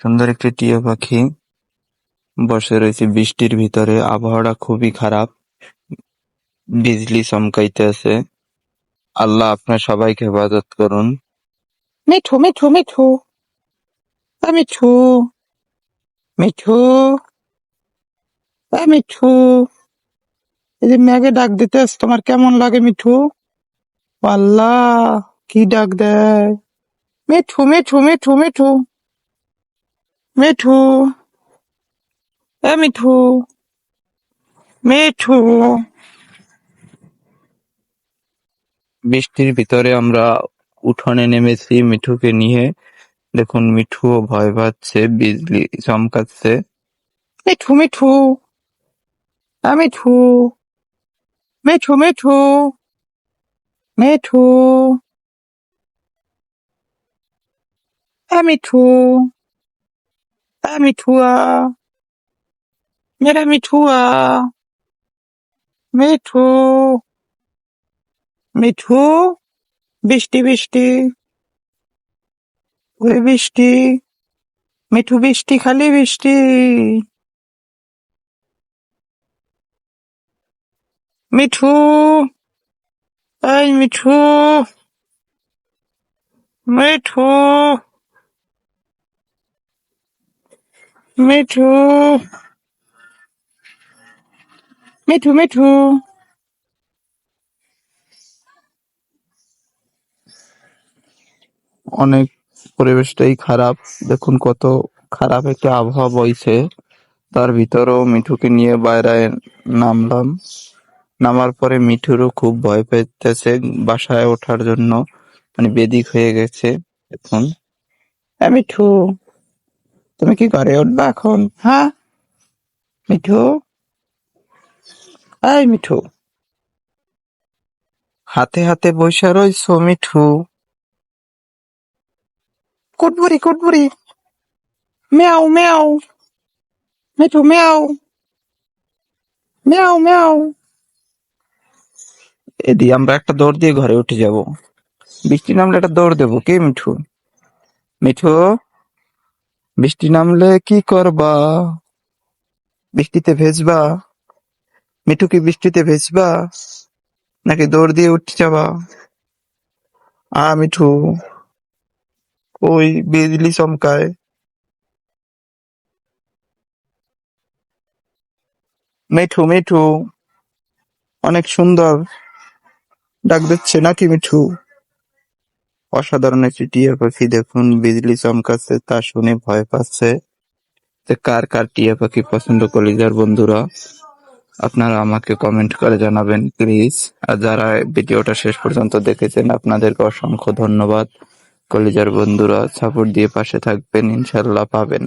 সুন্দর একটি টিয়া পাখি বসে রয়েছে। বৃষ্টির ভিতরে আবহাওয়াটা খুবই খারাপ। বিজলি চমকাইতেছে আল্লাহ আপনার সবাইকে হেফাজত করুন। মিঠু মিঠু মিঠু। মিঠু। মিঠু। মিঠু। এই যে ম্যাগে ডাক দিতেছ তোমার কেমন লাগে মিঠু? আল্লাহ, কি ডাক দেয়? মিঠু মিঠু মিঠু মিঠু। মিঠু এ মিঠু মিঠু। বৃষ্টির ভিতরে আমরা উঠোনে নেমেছি মিঠুকে নিয়ে। দেখুন মিঠুও ভয় পাচ্ছে বিজলি চমকাচ্ছে। মিঠু মিঠু আ মিঠু মিঠু মিঠু মিঠু। আ মিঠু। আ মিঠুয়া মেরা মিঠুয়া মিঠু মিঠু বৃষ্টি বৃষ্টি ওই বৃষ্টি মিঠু বৃষ্টি খালি বৃষ্টি মিঠু এই মিঠু মিঠু। মিঠু মিঠু। অনেক পরিবেশটাই খারাপ। দেখুন কত খারাপ একটা আবহাওয়া বইছে। তার ভিতরেও মিঠুকে নিয়ে বাইরে নামলাম। নামার পরে মিঠুরও খুব ভয় পেতেছে বাসায় ওঠার জন্য। মানে বেদিক হয়ে গেছে এখন। মিঠু। তুমি কি ঘরে উঠবা এখন? হ্যাঁ। মিঠু? এই মিঠু। হাতে হাতে বসে রইছো মিঠু। কুটবুড়ি কুটবুড়ি। মেয়াও মেয়াও। মিঠু মেয়াও। মেয়াও মেয়াও। এদি আমরা একটা দৌড় দিয়ে ঘরে উঠে যাব। বৃষ্টি নামলে একটা দৌড় দেবো কে মিঠু? মিঠু? বৃষ্টি নামলে কি করবা? বৃষ্টিতে ভেজবা? মিঠু কি বৃষ্টিতে ভেজবা? নাকি দৌড় দিয়ে উঠে যাবা? আ, মিঠু। ওই বিজলি চমকায়। মিঠু মিঠু। অনেক সুন্দর। ডাক দিচ্ছে নাকি মিঠু? অসাধারণ একটি টিয়া পাখি দেখুন, বিজলি চমকাচ্ছে, তা শুনে ভয় পাচ্ছে যে কার কার টিয়া পাখি পছন্দ কলিজার বন্ধুরা। আপনারা আমাকে কমেন্ট করে জানাবেন প্লিজ আর যারা ভিডিওটা শেষ পর্যন্ত দেখেছেন, আপনাদেরকে অসংখ্য ধন্যবাদ। কলিজার বন্ধুরা সাপোর্ট দিয়ে পাশে থাকবেন ইনশাল্লাহ পাবেন।